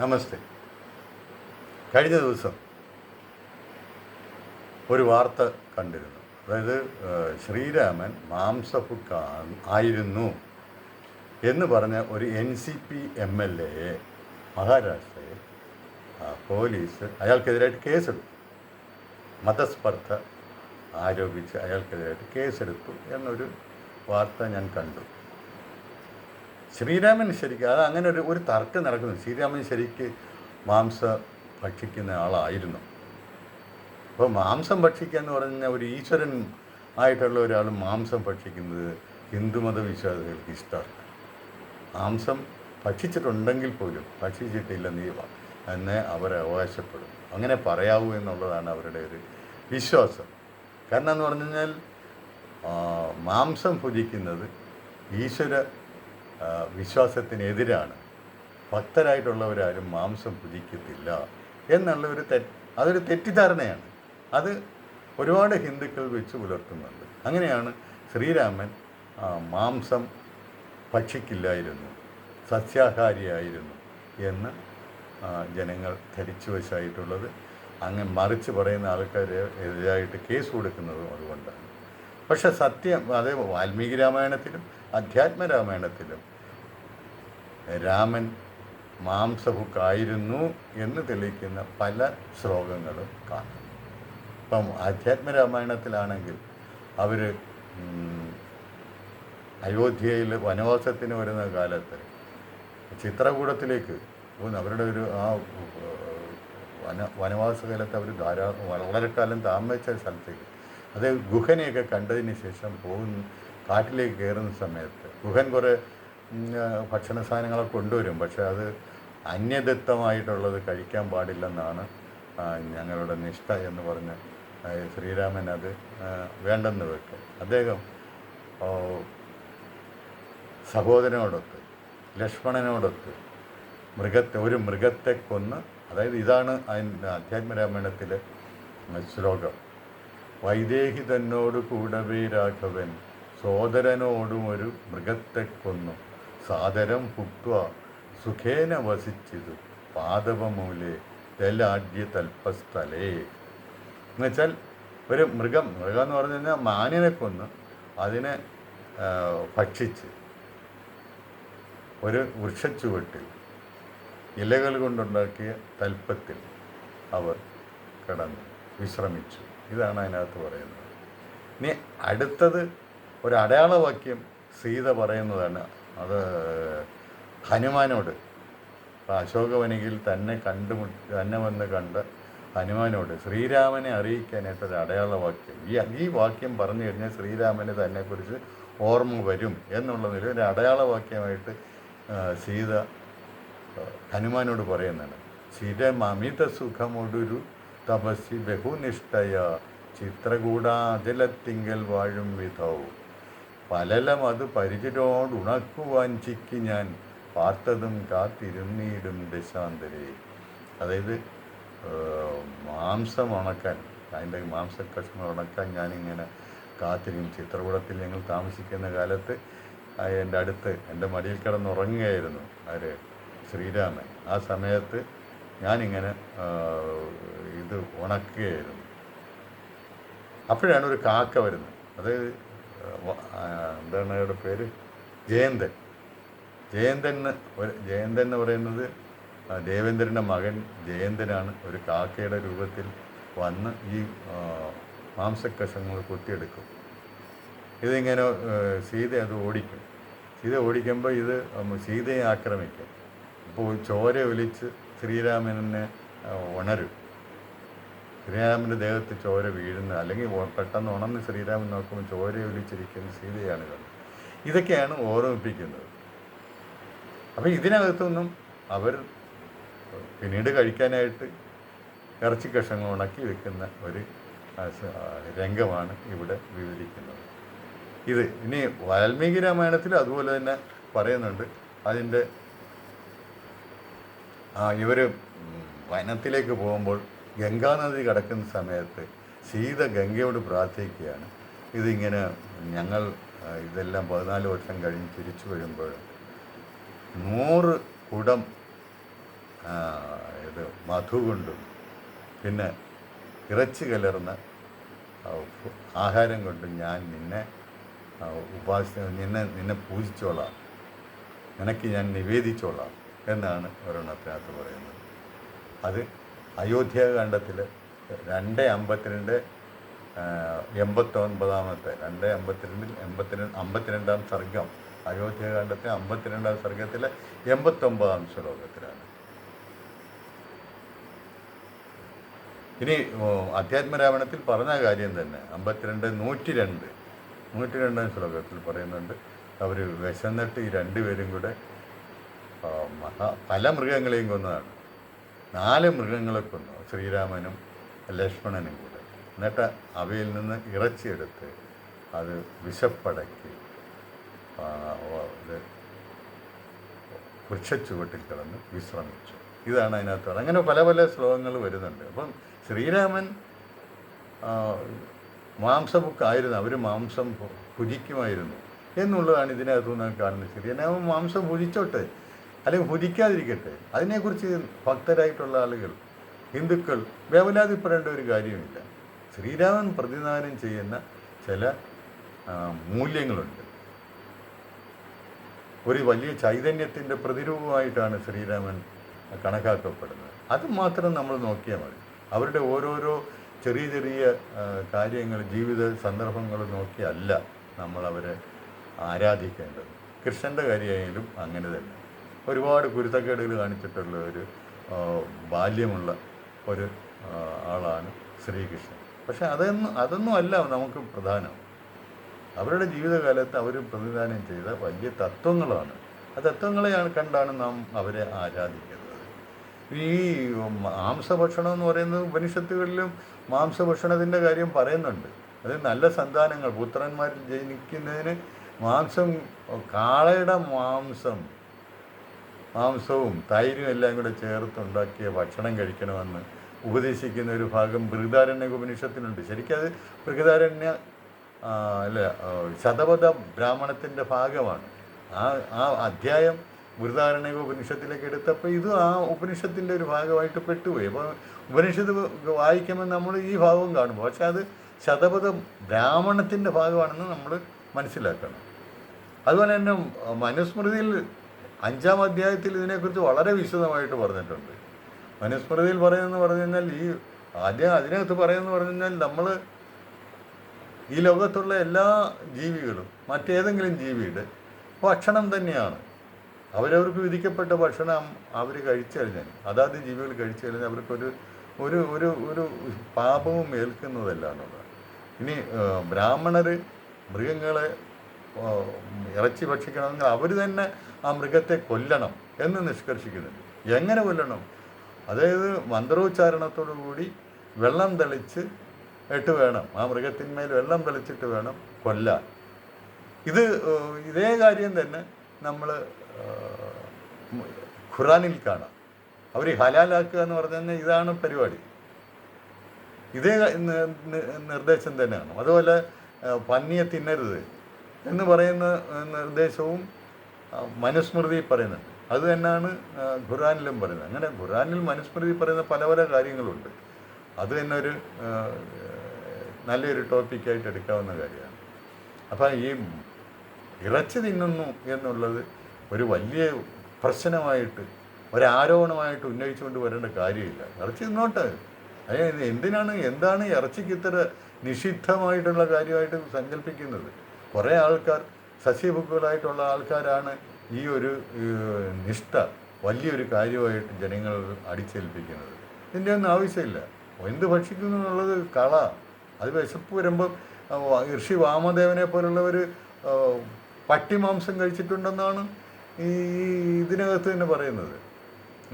നമസ്തേ. കഴിഞ്ഞ ദിവസം ഒരു വാർത്ത കണ്ടിരുന്നു. അതായത് ശ്രീരാമൻ മാംസഭുക്ക് ആയിരുന്നു എന്ന് പറഞ്ഞ ഒരു N C P M L എയെ മഹാരാഷ്ട്രയിൽ ആ, പോലീസ് അയാൾക്കെതിരായിട്ട് കേസെടുത്തു. മതസ്പർദ്ധ ആരോപിച്ച് അയാൾക്കെതിരായിട്ട് കേസെടുത്തു എന്നൊരു വാർത്ത ഞാൻ കണ്ടു. ശ്രീരാമൻ ശരിക്കും അത് അങ്ങനെ ഒരു ഒരു തർക്കം നടക്കുന്നു. ശ്രീരാമൻ ശരിക്ക് മാംസ ഭക്ഷിക്കുന്ന ആളായിരുന്നു. അപ്പോൾ മാംസം ഭക്ഷിക്കുക എന്ന് പറഞ്ഞ ഒരു ഈശ്വരൻ ആയിട്ടുള്ള ഒരാൾ മാംസം ഭക്ഷിക്കുന്നത് ഹിന്ദുമത വിശ്വാസികൾക്ക് ഇഷ്ടമല്ല മാംസം ഭക്ഷിച്ചിട്ടുണ്ടെങ്കിൽ പോലും ഭക്ഷിച്ചിട്ടില്ലെന്ന് നീ എന്ന് അവർ അവകാശപ്പെടും. അങ്ങനെ പറയാവൂ എന്നുള്ളതാണ് അവരുടെ ഒരു വിശ്വാസം. കാരണം എന്ന് പറഞ്ഞു കഴിഞ്ഞാൽ മാംസം ഭുജിക്കുന്നത് ഈശ്വര വിശ്വാസത്തിനെതിരാണ്. ഭക്തരായിട്ടുള്ളവരാരും മാംസം ഭുജിക്കത്തില്ല എന്നുള്ള ഒരു തെ അതൊരു തെറ്റിദ്ധാരണയാണ്. അത് ഒരുപാട് ഹിന്ദുക്കൾ വെച്ച് പുലർത്തുന്നുണ്ട്. അങ്ങനെയാണ് ശ്രീരാമൻ മാംസം ഭക്ഷിക്കില്ലായിരുന്നു സസ്യാഹാരിയായിരുന്നു എന്ന് ജനങ്ങൾ ധരിച്ചു വശമായിട്ടുള്ളത് അങ്ങനെ മറിച്ച് പറയുന്ന ആൾക്കാരെ എതിരായിട്ട് കേസ് കൊടുക്കുന്നതും അതുകൊണ്ടാണ്. പക്ഷെ സത്യം അത് വാൽമീകി രാമായണത്തിലും അധ്യാത്മ രാമായണത്തിലും രാമൻ മാംസഭുക്കായിരുന്നു എന്ന് തെളിയിക്കുന്ന പല ശ്ലോകങ്ങളും കാണാം. ഇപ്പം ആധ്യാത്മരാമായണത്തിലാണെങ്കിൽ അവർ അയോധ്യയിൽ വനവാസത്തിന് വരുന്ന കാലത്ത് ചിത്രകൂടത്തിലേക്ക് അവരുടെ ഒരു ആ വന വനവാസ കാലത്ത് അവർ ധാരാളം വളരെ കാലം താമസിച്ച സ്ഥലത്തേക്ക് അത് ഗുഹനെയൊക്കെ കണ്ടതിന് ശേഷം പോകുന്ന കാട്ടിലേക്ക് കയറുന്ന സമയത്ത് ഗുഹൻ കുറേ ഭക്ഷണ സാധനങ്ങളൊക്കെ കൊണ്ടുവരും. പക്ഷേ അത് അന്യദത്തമായിട്ടുള്ളത് കഴിക്കാൻ പാടില്ലെന്നാണ് ഞങ്ങളുടെ നിഷ്ഠ എന്ന് പറഞ്ഞ് ശ്രീരാമൻ അത് വേണ്ടെന്ന് വെക്കും അദ്ദേഹം സഹോദരനോടൊത്ത് ലക്ഷ്മണനോടൊത്ത് മൃഗത്തെ ഒരു മൃഗത്തെ കൊന്ന് അതായത് ഇതാണ് അതിന്റെ അധ്യാത്മരാമായണത്തിലെ ശ്ലോകം. വൈദേഹി തന്നോട് കൂടവേ രാഘവൻ സോദരനോടും ഒരു മൃഗത്തെ കൊന്നു. സാദരം പുക്വ സുഖേന വസിച്ചിതു. പാദവമൂലെ തെലാഡ്യ തൽപ്പസ്ഥലേ എന്നുവെച്ചാൽ ഒരു മൃഗം മൃഗം എന്ന് പറഞ്ഞു കഴിഞ്ഞാൽ മാനിനെ കൊന്ന് അതിനെ ഭക്ഷിച്ച് ഒരു വൃക്ഷച്ചുവട്ടിൽ ഇലകൾ കൊണ്ടുണ്ടാക്കിയ തൽപ്പത്തിൽ അവർ കിടന്നു വിശ്രമിച്ചു. ഇതാണ് അതിനകത്ത് പറയുന്നത്. ഇനി അടുത്തത് ഒരു അടയാളവാക്യം സീത പറയുന്നതാണ്. അത് ഹനുമാനോട്. അശോകവനികിൽ തന്നെ കണ്ടുമുട്ടി തന്നെ വന്ന് കണ്ട് ഹനുമാനോട് ശ്രീരാമനെ അറിയിക്കാനായിട്ട് ഒരു അടയാളവാക്യം. ഈ ഈ വാക്യം പറഞ്ഞു കഴിഞ്ഞാൽ ശ്രീരാമന് തന്നെക്കുറിച്ച് ഓർമ്മ വരും എന്നുള്ള നിലയിൽ ഒരു അടയാളവാക്യമായിട്ട് സീത ഹനുമാനോട് പറയുന്നതാണ്. ചിരമമിത സുഖമൊടൊരു തപസ്സി ബഹുനിഷ്ഠയ. ചിത്രകൂടാതിലത്തിങ്കൽ വാഴും വിധവും പലലം അത് പരിചരോട് ഉണക്കുവാഞ്ചിക്ക് ഞാൻ പാർത്തതും കാത്തിരുന്നീടും ദശാന്തരേ. അതായത് മാംസം ഉണക്കാൻ അതിന്റെ മാംസക്കഷ്ണം ഉണക്കാൻ ഞാനിങ്ങനെ കാത്തിരിക്കും. ചിത്രകൂടത്തിൽ ഞങ്ങൾ താമസിക്കുന്ന കാലത്ത് എന്റെ അടുത്ത് എന്റെ മടിയിൽ കിടന്നുറങ്ങുകയായിരുന്നു ആര്? ശ്രീരാമൻ. ആ സമയത്ത് ഞാനിങ്ങനെ ഇത് ഉണക്കുകയായിരുന്നു. അപ്പോഴാണ് ഒരു കാക്ക വരുന്നത്. അത് വ- ആ, എന്താണ് അയാളുടെ പേര്? ജയന്തൻ. ജയന്തൻ എന്ന് ജയന്തൻ എന്ന് പറയുന്നത് ദേവേന്ദ്രന്റെ മകൻ ജയന്തനാണ്. ഒരു കാക്കയുടെ രൂപത്തിൽ വന്ന് ഈ മാംസക്കഷങ്ങൾ കൊത്തിയെടുക്കും. ഇതിങ്ങനെ സീത അത് ഓടിക്കും. സീത ഓടിക്കുമ്പോൾ ഇത് സീതയെ ആക്രമിക്കും. അപ്പോൾ ചോര ഒലിച്ച് ശ്രീരാമനെ ഉണരും. ശ്രീരാമന്റെ ദേഹത്ത് ചോര വീഴുന്ന അല്ലെങ്കിൽ പെട്ടെന്ന് ഉണർന്ന് ശ്രീരാമൻ നോക്കുമ്പോൾ ചോര ഒലിച്ചിരിക്കുന്ന സീതയാണ് കണ്ടത് ഇതൊക്കെയാണ് ഓർമ്മിപ്പിക്കുന്നത്. അപ്പോൾ ഇതിനകത്തൊന്നും അവർ പിന്നീട് കഴിക്കാനായിട്ട് ഇറച്ചി കഷങ്ങൾ ഉണക്കി വെക്കുന്ന ഒരു രംഗമാണ് ഇവിടെ വിവരിക്കുന്നത്. ഇത് ഇനി വാൽമീകി രാമായണത്തിൽ അതുപോലെ തന്നെ പറയുന്നുണ്ട്. അതിന്റെ ഇവർ വനത്തിലേക്ക് പോകുമ്പോൾ ഗംഗാനദി കടക്കുന്ന സമയത്ത് സീത ഗംഗയോട് പ്രാർത്ഥിക്കുകയാണ്. ഇതിങ്ങനെ ഞങ്ങൾ ഇതെല്ലാം പതിനാല് വർഷം കഴിഞ്ഞ് തിരിച്ചു വരുമ്പോൾ നൂറ് കുടം ഇത് മധു കൊണ്ടും പിന്നെ ഇറച്ചി കലർന്ന ആഹാരം കൊണ്ടും ഞാൻ നിന്നെ ഉപാസ നിന്നെ നിന്നെ പൂജിച്ചോളാം. നിനക്ക് ഞാൻ നിവേദിച്ചോളാം എന്നാണ് ഒരെണ്ണത്തിനകത്ത് പറയുന്നത്. അത് അയോധ്യാകാന്ഡത്തിൽ രണ്ട് അമ്പത്തിരണ്ട് എൺപത്തൊൻപതാമത്തെ രണ്ട് അമ്പത്തിരണ്ടിൽ എൺപത്തിരണ്ട് അമ്പത്തിരണ്ടാം സർഗം അയോധ്യാകാന്ഡത്തെ അമ്പത്തിരണ്ടാം സർഗത്തിലെ എൺപത്തൊമ്പതാം ശ്ലോകത്തിലാണ്. ഇനി അധ്യാത്മരാവണത്തിൽ പറഞ്ഞ കാര്യം തന്നെ. അമ്പത്തിരണ്ട് നൂറ്റി രണ്ട് നൂറ്റി രണ്ടാം ശ്ലോകത്തിൽ പറയുന്നുണ്ട്. അവർ വിശന്നിട്ട് ഈ രണ്ടുപേരും കൂടെ മഹാ പല മൃഗങ്ങളെയും കൊന്നതാണ്. നാല് മൃഗങ്ങളെ കൊന്നു ശ്രീരാമനും ലക്ഷ്മണനും കൂടെ. എന്നിട്ട് അവയിൽ നിന്ന് ഇറച്ചിയെടുത്ത് അത് വിശപ്പടക്കി വൃക്ഷച്ചുവട്ടിൽ കിടന്ന് വിശ്രമിച്ചു. ഇതാണ് അതിനകത്ത് അങ്ങനെ പല പല ശ്ലോകങ്ങൾ വരുന്നുണ്ട്. അപ്പം ശ്രീരാമൻ മാംസഭുക്കായിരുന്നു. അവർ മാംസം ഭുജിക്കുമായിരുന്നു. എന്നുള്ളതാണ് ഇതിനകത്ത് നിന്ന് കാണുന്നത്. എന്നാൽ മാംസം ഭുജിച്ചോട്ടെ. അല്ലെങ്കിൽ ഭുജിക്കാതിരിക്കട്ടെ. അതിനെക്കുറിച്ച് ഭക്തരായിട്ടുള്ള ആളുകൾ ഹിന്ദുക്കൾ വേവലാതിപ്പെടേണ്ട ഒരു കാര്യമില്ല. ശ്രീരാമൻ പ്രതിദാനം ചെയ്യുന്ന ചില മൂല്യങ്ങളുണ്ട്. ഒരു വലിയ ചൈതന്യത്തിന്റെ പ്രതിരൂപമായിട്ടാണ് ശ്രീരാമൻ കണക്കാക്കപ്പെടുന്നത്. അത് മാത്രം നമ്മൾ നോക്കിയാൽ മതി. അവരുടെ ഓരോരോ ചെറിയ ചെറിയ കാര്യങ്ങൾ ജീവിത സന്ദർഭങ്ങൾ നോക്കിയല്ല നമ്മൾ അവരെ ആരാധിക്കേണ്ടത്. കൃഷ്ണന്റെ കാര്യമായാലും അങ്ങനെ തന്നെ. ഒരുപാട് കുരുത്തക്കേടുകൾ കാണിച്ചിട്ടുള്ള ഒരു ബാല്യമുള്ള ഒരു ആളാണ് ശ്രീകൃഷ്ണൻ. പക്ഷെ അതൊന്നും അതൊന്നും അല്ല നമുക്ക് പ്രധാനം. അവരുടെ ജീവിതകാലത്ത് അവർ പ്രതിദാനം ചെയ്ത വലിയ തത്വങ്ങളാണ്. ആ തത്വങ്ങളെയാണ് കണ്ടാണ് നാം അവരെ ആരാധിക്കുന്നത്. ഈ മാംസഭക്ഷണം എന്ന് പറയുന്നത് ഉപനിഷത്തുകളിലും മാംസഭക്ഷണത്തിന്റെ കാര്യം പറയുന്നുണ്ട്. അത് നല്ല സന്താനങ്ങൾ പുത്രന്മാർ ജനിക്കുന്നതിന് മാംസം കാളയുടെ മാംസം മാംസവും തൈരും എല്ലാം കൂടെ ചേർത്തുണ്ടാക്കിയ ഭക്ഷണം കഴിക്കണമെന്ന് ഉപദേശിക്കുന്ന ഒരു ഭാഗം ബൃഹദാരണ്യ ഉപനിഷത്തിനുണ്ട്. ശരിക്കും അത് ബൃഹദാരണ്യ അല്ല ശതപഥ ബ്രാഹ്മണത്തിന്റെ ഭാഗമാണ്. ആ ആ അധ്യായം ബൃഹദാരണ്യ ഉപനിഷത്തിലേക്ക് എടുത്തപ്പോൾ ഇത് ആ ഉപനിഷത്തിന്റെ ഒരു ഭാഗമായിട്ട് പെട്ടുപോയി. അപ്പോൾ ഉപനിഷത്ത് വായിക്കുമ്പോൾ നമ്മൾ ഈ ഭാഗവും കാണും പക്ഷെ അത് ശതപഥ ബ്രാഹ്മണത്തിന്റെ ഭാഗമാണെന്ന് നമ്മൾ മനസ്സിലാക്കണം. അതുപോലെ തന്നെ മനുസ്മൃതിയിൽ അഞ്ചാം അധ്യായത്തിൽ ഇതിനെക്കുറിച്ച് വളരെ വിശദമായിട്ട് പറഞ്ഞിട്ടുണ്ട്. മനുസ്മൃതിയിൽ പറയുന്നത് പറഞ്ഞു കഴിഞ്ഞാൽ ഈ ആദ്യം അതിനകത്ത് പറയുന്നത് പറഞ്ഞു കഴിഞ്ഞാൽ നമ്മൾ ഈ ലോകത്തുള്ള എല്ലാ ജീവികളും മറ്റേതെങ്കിലും ജീവിയുടെ ഭക്ഷണം തന്നെയാണ്. അവരവർക്ക് വിധിക്കപ്പെട്ട ഭക്ഷണം അവർ കഴിച്ചു കഴിഞ്ഞാൽ അതാത് ജീവികൾ കഴിച്ചു കഴിഞ്ഞാൽ അവർക്കൊരു ഒരു ഒരു ഒരു പാപവും ഏൽക്കുന്നതല്ല എന്നുള്ളത്. ഇനി ബ്രാഹ്മണർ മൃഗങ്ങളെ ഇറച്ചി ഭക്ഷിക്കണമെങ്കിൽ അവർ തന്നെ ആ മൃഗത്തെ കൊല്ലണം എന്ന് നിഷ്കർഷിക്കുന്നുണ്ട്. എങ്ങനെ കൊല്ലണം? അതായത് മന്ത്രോച്ചാരണത്തോടു കൂടി വെള്ളം തെളിച്ച് ഇട്ട് വേണം. ആ മൃഗത്തിന്മേൽ വെള്ളം തെളിച്ചിട്ട് വേണം കൊല്ലാൻ. ഇത് ഇതേ കാര്യം തന്നെ നമ്മൾ ഖുറാനിൽ കാണാം. അവർ ഹലാലാക്കുക എന്ന് പറഞ്ഞു കഴിഞ്ഞാൽ ഇതാണ് പരിപാടി. ഇതേ നിർദ്ദേശം തന്നെയാണ്. അതുപോലെ പന്നിയെ തിന്നരുത്. എന്ന് പറയുന്ന നിർദ്ദേശവും മനുസ്മൃതി പറയുന്നുണ്ട്. അത് തന്നെയാണ് ഖുറാനിലും പറയുന്നത്. അങ്ങനെ ഖുറാനിൽ മനുസ്മൃതി പറയുന്ന പല പല കാര്യങ്ങളുണ്ട്. അത് തന്നെ ഒരു നല്ലൊരു ടോപ്പിക്കായിട്ട് എടുക്കാവുന്ന കാര്യമാണ്. അപ്പം ഈ ഇറച്ചി തിന്നുന്നു എന്നുള്ളത് ഒരു വലിയ പ്രശ്നമായിട്ട് ഒരാരോപണമായിട്ട് ഉന്നയിച്ചുകൊണ്ട് വരേണ്ട കാര്യമില്ല. ഇറച്ചി തിന്നോട്ടെ. അതായത് എന്തിനാണ് എന്താണ് ഇറച്ചിക്ക് ഇത്ര നിഷിദ്ധമായിട്ടുള്ള കാര്യമായിട്ട് സങ്കല്പിക്കുന്നത്? കുറേ ആൾക്കാർ സസ്യഭുക്കുകളായിട്ടുള്ള ആൾക്കാരാണ് ഈ ഒരു നിഷ്ഠ വലിയൊരു കാര്യമായിട്ട് ജനങ്ങൾ അടിച്ചേൽപ്പിക്കുന്നത്. ഇതിന്റെ ഒന്നും ആവശ്യമില്ല. എന്ത് ഭക്ഷിക്കുന്നു എന്നുള്ളത് കള. അത് വിശപ്പ് വരുമ്പം ഋഷി വാമദേവനെ പോലുള്ളവർ പട്ടിമാംസം കഴിച്ചിട്ടുണ്ടെന്നാണ് ഈ ഇതിനകത്ത് തന്നെ പറയുന്നത്.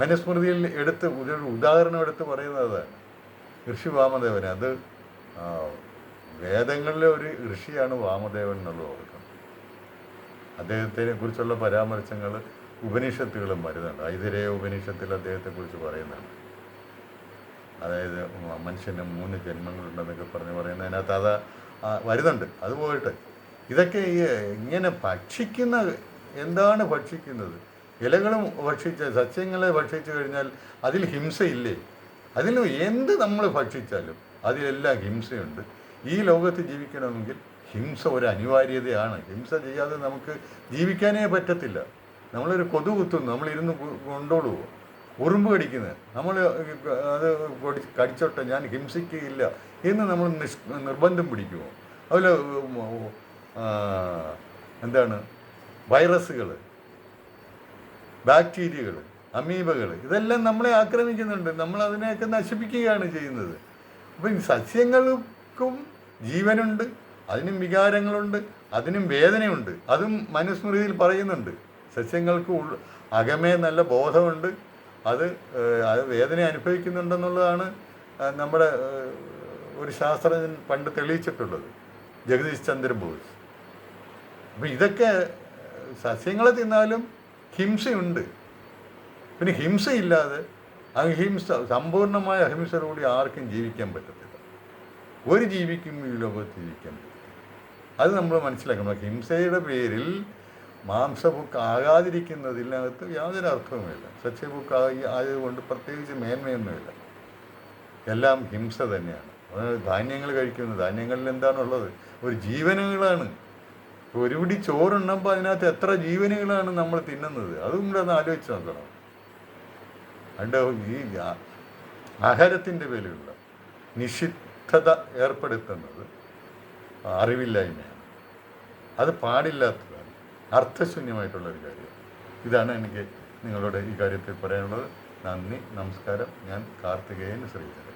മനുസ്മൃതിയിൽ എടുത്ത് ഒരു ഉദാഹരണം എടുത്ത് പറയുന്നത് ഋഷി വാമദേവൻ അത് വേദങ്ങളിലെ ഒരു ഋഷിയാണ് വാമദേവൻ എന്നുള്ളത് ഓർക്കണം അദ്ദേഹത്തിനെ കുറിച്ചുള്ള പരാമർശങ്ങൾ ഉപനിഷത്തുകളും വരുന്നുണ്ട്. ഐതിരേയ ഉപനിഷത്തിൽ അദ്ദേഹത്തെക്കുറിച്ച് പറയുന്നുണ്ട്. അതായത് മനുഷ്യന് മൂന്ന് ജന്മങ്ങളുണ്ടെന്നൊക്കെ പറഞ്ഞ് പറയുന്നത് അതിനകത്ത് അത് വരുന്നുണ്ട്. അത് പോയിട്ട് ഇതൊക്കെ ഈ ഇങ്ങനെ ഭക്ഷിക്കുന്ന എന്താണ് ഭക്ഷിക്കുന്നത്? ഇലകളും ഭക്ഷിച്ച് സസ്യങ്ങളെ ഭക്ഷിച്ചു കഴിഞ്ഞാൽ അതിൽ ഹിംസയില്ലേ? അതിൽ എന്ത് നമ്മൾ ഭക്ഷിച്ചാലും അതിലെല്ലാം ഹിംസയുണ്ട്. ഈ ലോകത്ത് ജീവിക്കണമെങ്കിൽ ഹിംസ ഒരു അനിവാര്യതയാണ്. ഹിംസ ചെയ്യാതെ നമുക്ക് ജീവിക്കാനേ പറ്റത്തില്ല. നമ്മളൊരു കൊതു കുത്തുന്നു നമ്മളിരുന്ന് കൊണ്ടോളൂ. ഉറുമ്പ് കടിക്കുന്നത് നമ്മൾ അത് കടിച്ചോട്ടെ ഞാൻ ഹിംസിക്കുകയില്ല എന്ന് നമ്മൾ നിഷ് നിർബന്ധം പിടിക്കുമോ അതുപോലെ എന്താണ്? വൈറസുകൾ ബാക്ടീരിയകൾ അമീബകൾ ഇതെല്ലാം നമ്മളെ ആക്രമിക്കുന്നുണ്ട്. നമ്മൾ അതിനെയൊക്കെ നശിപ്പിക്കുകയാണ് ചെയ്യുന്നത്. അപ്പം ഈ സസ്യങ്ങൾക്കും ജീവനുണ്ട് അതിനും വികാരങ്ങളുണ്ട് അതിനും വേദനയുണ്ട്. അതും മനുസ്മൃതിയിൽ പറയുന്നുണ്ട്. സസ്യങ്ങൾക്ക് അകമേ നല്ല ബോധമുണ്ട്. അത് അത് വേദന അനുഭവിക്കുന്നുണ്ടെന്നുള്ളതാണ് നമ്മുടെ ഒരു ശാസ്ത്രജ്ഞൻ പണ്ട് തെളിയിച്ചിട്ടുള്ളത്. ജഗദീഷ് ചന്ദ്രൻ ബോസ്. അപ്പം ഇതൊക്കെ സസ്യങ്ങളെ തിന്നാലും ഹിംസയുണ്ട്. പിന്നെ ഹിംസയില്ലാതെ അഹിംസ സമ്പൂർണമായ അഹിംസയോടുകൂടി ആർക്കും ജീവിക്കാൻ പറ്റത്തില്ല. ഒരു ജീവിക്കും ഈ ലോകത്ത് ജീവിക്കണം അത് നമ്മൾ മനസ്സിലാക്കണം. ഹിംസയുടെ പേരിൽ മാംസബുക്ക് ആകാതിരിക്കുന്നതിനകത്ത് യാതൊരു അർത്ഥവുമില്ല. സസ്യബുക്ക് ആയി ആയതുകൊണ്ട് പ്രത്യേകിച്ച് മേന്മയൊന്നുമില്ല. എല്ലാം ഹിംസ തന്നെയാണ്. ധാന്യങ്ങൾ കഴിക്കുന്നത് ധാന്യങ്ങളിൽ എന്താണുള്ളത്? ഒരു ജീവനുകളാണ്. ഒരുപിടി ഒരു പിടി ചോറുണ്ണപ്പോൾ അതിനകത്ത് എത്ര ജീവനുകളാണ് നമ്മൾ തിന്നുന്നത്? അതും കൂടെ ഒന്ന് ആലോചിച്ച് നോക്കണം. അതിന്റെ ഈ ആഹാരത്തിന്റെ വിലയുള്ള പേരിലുള്ള നിഷിദ്ധത ഏർപ്പെടുത്തുന്നത് അറിവില്ലായ്മയാണ്. അത് പാടില്ലാത്തതാണ്. അർത്ഥശൂന്യമായിട്ടുള്ള ഒരു കാര്യം. ഇതാണ് എനിക്ക് നിങ്ങളോട് ഈ കാര്യത്തിൽ പറയാനുള്ളത്. നന്ദി നമസ്കാരം. ഞാൻ കാർത്തികേയൻ ശ്രീധരൻ.